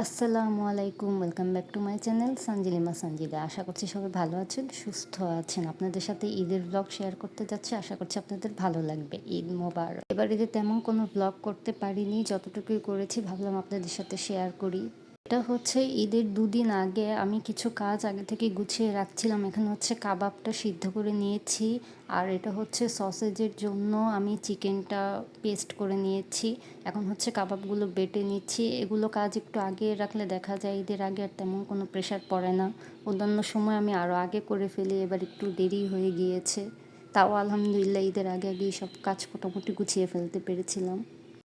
আসসালামু আলাইকুম welcome back to my channel সঞ্জিলিমা Sanjida আশা করছি সবাই ভালো আছেন, সুস্থ আছেন। আপনাদের সাথে ঈদের ব্লগ শেয়ার করতে যাচ্ছি, আশা করছি আপনাদের ভালো লাগবে। ঈদ মোবার এবার ঈদে তেমন কোনো ব্লগ করতে পারিনি, যতটুকুই করেছি ভাবলাম আপনাদের সাথে শেয়ার করি। এটা হচ্ছে ঈদের দুদিন আগে আমি কিছু কাজ আগে থেকে গুছিয়ে রাখছিলাম। এখানে হচ্ছে কাবাবটা সিদ্ধ করে নিয়েছি আর এটা হচ্ছে সসেজের জন্য আমি চিকেনটা পেস্ট করে নিয়েছি। এখন হচ্ছে কাবাবগুলো বেটে নিচ্ছি। এগুলো কাজ একটু আগে রাখলে দেখা যায় ঈদের আগে আর তেমন কোনো প্রেশার পড়ে না। অন্যান্য সময় আমি আরও আগে করে ফেলি, এবার একটু দেরি হয়ে গিয়েছে। তাও আলহামদুলিল্লাহ ঈদের আগে আগেই সব কাজ মোটামুটি গুছিয়ে ফেলতে পেরেছিলাম।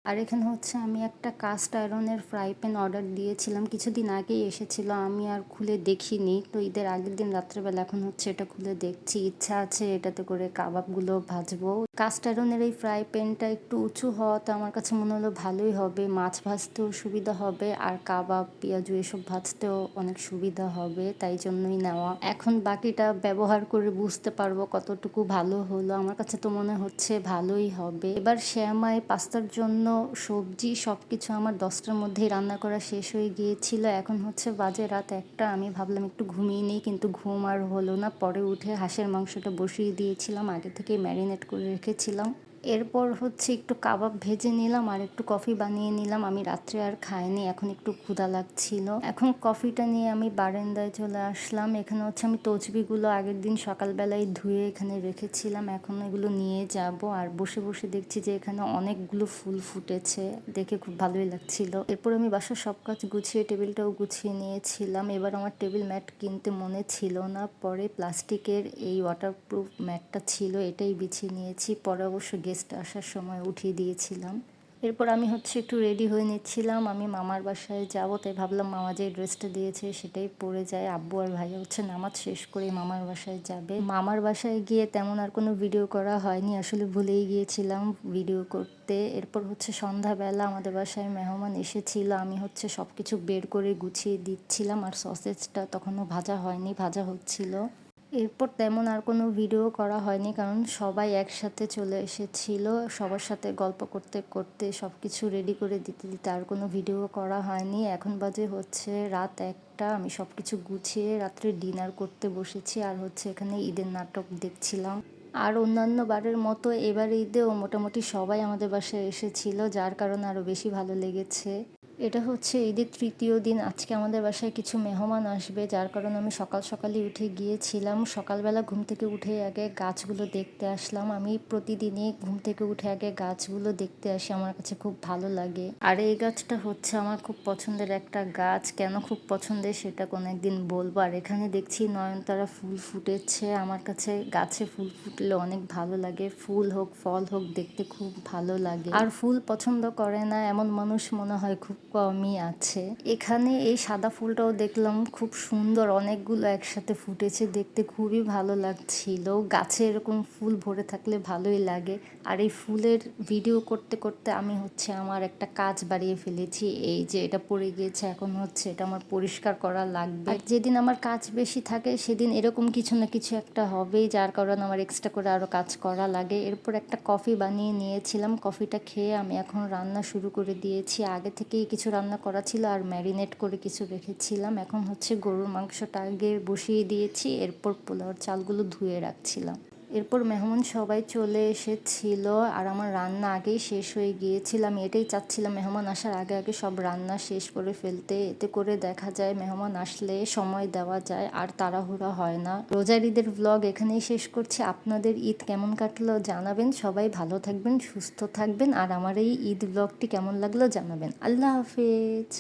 আর এখানে হচ্ছে আমি একটা কাস্ট আয়রনের ফ্রাই প্যান অর্ডার দিয়েছিলাম। কিছুদিন আগেই এসেছিল, আমি আর খুলে দেখিনি। তো ঈদের আগের দিন রাত্রেবেলা এখন হচ্ছে এটা খুলে দেখছি। ইচ্ছা আছে এটাতে করে কাবাবগুলো ভাজবো। কাস্ট আয়রনের এই ফ্রাই প্যানটা একটু উঁচু হওয়াতে আমার কাছে মনে হলো ভালোই হবে। মাছ ভাজতেও সুবিধা হবে, আর কাবাব, পেঁয়াজু এসব ভাজতেও অনেক সুবিধা হবে, তাই জন্যই নেওয়া। এখন বাকিটা ব্যবহার করে বুঝতে পারব কতটুকু ভালো হলো। আমার কাছে তো মনে হচ্ছে ভালোই হবে। এবার শ্যামাই পাস্তার জন্য সবজি সব কিছু আমার দশটার মধ্যেই রান্না করা শেষ হয়ে গিয়েছিল। এখন হচ্ছে বাজে রাত একটা, আমি ভাবলাম একটু ঘুমিয়ে নিই কিন্তু ঘুম আর হলো না। পরে উঠে হাঁসের মাংসটা বসিয়ে দিয়েছিলাম, আগে থেকেই ম্যারিনেট করে রেখেছিলাম। এরপর হচ্ছে একটু কাবাব ভেজে নিলাম আর একটু কফি বানিয়ে নিলাম। আমি রাত্রে আর খাইনি, এখন একটু ক্ষুধা লাগছিল। এখন কফিটা নিয়ে আমি বারান্দায় চলে আসলাম। এখানে হচ্ছে আমি তসবিগুলো আগের দিন সকালবেলায় ধুয়ে এখানে রেখেছিলাম। এখন এগুলো নিয়ে যাব আর বসে বসে দেখছি যে এখানে অনেকগুলো ফুল ফুটেছে। দেখে খুব ভালোই লাগছিল। এরপর আমি বাসার সব কাজ গুছিয়ে, টেবিলটাও গুছিয়ে নিয়েছিলাম। এবার আমার টেবিল ম্যাট কিনতে মনে ছিল না। পরে প্লাস্টিকের এই ওয়াটারপ্রুফ ম্যাটটা ছিল, এটাই বিছিয়ে নিয়েছি। পরে অবশ্য গেস্ট আসার সময় উঠিয়ে দিয়েছিলাম। এরপর আমি হচ্ছে একটু রেডি হয়ে নিচ্ছিলাম। আমি মামার বাসায় যাব, তাই ভাবলাম মামা যে ড্রেসটা দিয়েছে সেটাই পরে যায়। আব্বু আর ভাইয়া হচ্ছে নামাজ শেষ করে মামার বাসায় যাবে। মামার বাসায় গিয়ে তেমন আর কোনো ভিডিও করা হয়নি, আসলে ভুলেই গিয়েছিলাম ভিডিও করতে। এরপর হচ্ছে সন্ধ্যাবেলা আমাদের বাসায় মেহমান এসেছিল, আমি হচ্ছে সব কিছু বের করে গুছিয়ে দিচ্ছিলাম আর সসেজটা তখনও ভাজা হয়নি, ভাজা হচ্ছিল। এরপর তেমন আর কোনো ভিডিও করা হয়নি, কারণ সবাই একসাথে চলে এসেছিল। সবার সাথে গল্প করতে করতে সব কিছু রেডি করে দিতে দিতে আর কোনো ভিডিও করা হয়নি। এখন বাজে হচ্ছে রাত একটা, আমি সব কিছু গুছিয়ে রাত্রে ডিনার করতে বসেছি আর হচ্ছে এখানে ঈদের নাটক দেখছিলাম। আর অন্যান্য বারের মতো এবার ঈদেও মোটামুটি সবাই আমাদের বাসায় এসেছিল, যার কারণে আরও বেশি ভালো লেগেছে। এটা হচ্ছে ঈদের তৃতীয় দিন। আজকে আমাদের বাসায় কিছু মেহমান আসবে, যার কারণে আমি সকাল সকালই উঠে গিয়েছিলাম। সকালবেলা ঘুম থেকে উঠে আগে গাছগুলো দেখতে আসলাম। আমি প্রতিদিনই ঘুম থেকে উঠে আগে গাছগুলো দেখতে আসি, আমার কাছে খুব ভালো লাগে। আর এই গাছটা হচ্ছে আমার খুব পছন্দের একটা গাছ। কেন খুব পছন্দের সেটা কোনো একদিন বলব। আর এখানে দেখছি নয়নতারা ফুল ফুটেছে। আমার কাছে গাছে ফুল ফুটলে অনেক ভালো লাগে। ফুল হোক, ফল হোক, দেখতে খুব ভালো লাগে। আর ফুল পছন্দ করে না, এমন মানুষ মনে হয় খুব কমই আছে। এখানে এই সাদা ফুলটাও দেখলাম, খুব সুন্দর। অনেকগুলো একসাথে ফুটেছে, দেখতে খুবই ভালো লাগছিল। গাছে এরকম ফুল ভরে থাকলে ভালোই লাগে। আর এই ফুলের ভিডিও করতে করতে আমি হচ্ছে আমার একটা কাজ বাড়িয়ে ফেলেছি। এই যে এটা পড়ে গিয়েছে, এখন হচ্ছে এটা আমার পরিষ্কার করা লাগবে। যেদিন আমার কাজ বেশি থাকে, সেদিন এরকম কিছু না কিছু একটা হবেই যার কারণে আমার এক্সট্রা করে আরও কাজ করা লাগে। এরপর একটা কফি বানিয়ে নিয়েছিলাম। কফিটা খেয়ে আমি এখন রান্না শুরু করে দিয়েছি। আগে থেকেই কিছু কিছু রান্না করা ছিল আর ম্যারিনেট করে কিছু রেখেছিলাম। এখন হচ্ছে গরুর মাংসটা আগে বসিয়ে দিয়েছি, এরপর পোলাওর চালগুলো ধুয়ে রাখছিলাম। এরপর মেহমান সবাই চলে এসেছিল আর আমার রান্না আগেই শেষ হয়ে গিয়েছিল। আমি এটাই চাচ্ছিলাম মেহমান আসার আগে আগে সব রান্না শেষ করে ফেলতে। এতে করে দেখা যায় মেহমান আসলে সময় দেওয়া যায়, আর তাড়াহুড়া হয় না। রোজার ঈদের ব্লগ এখানেই শেষ করছি। আপনাদের ঈদ কেমন কাটলো জানাবেন। সবাই ভালো থাকবেন, সুস্থ থাকবেন, আর আমার এই ঈদ ব্লগটি কেমন লাগল জানাবেন। আল্লাহ হাফেজ।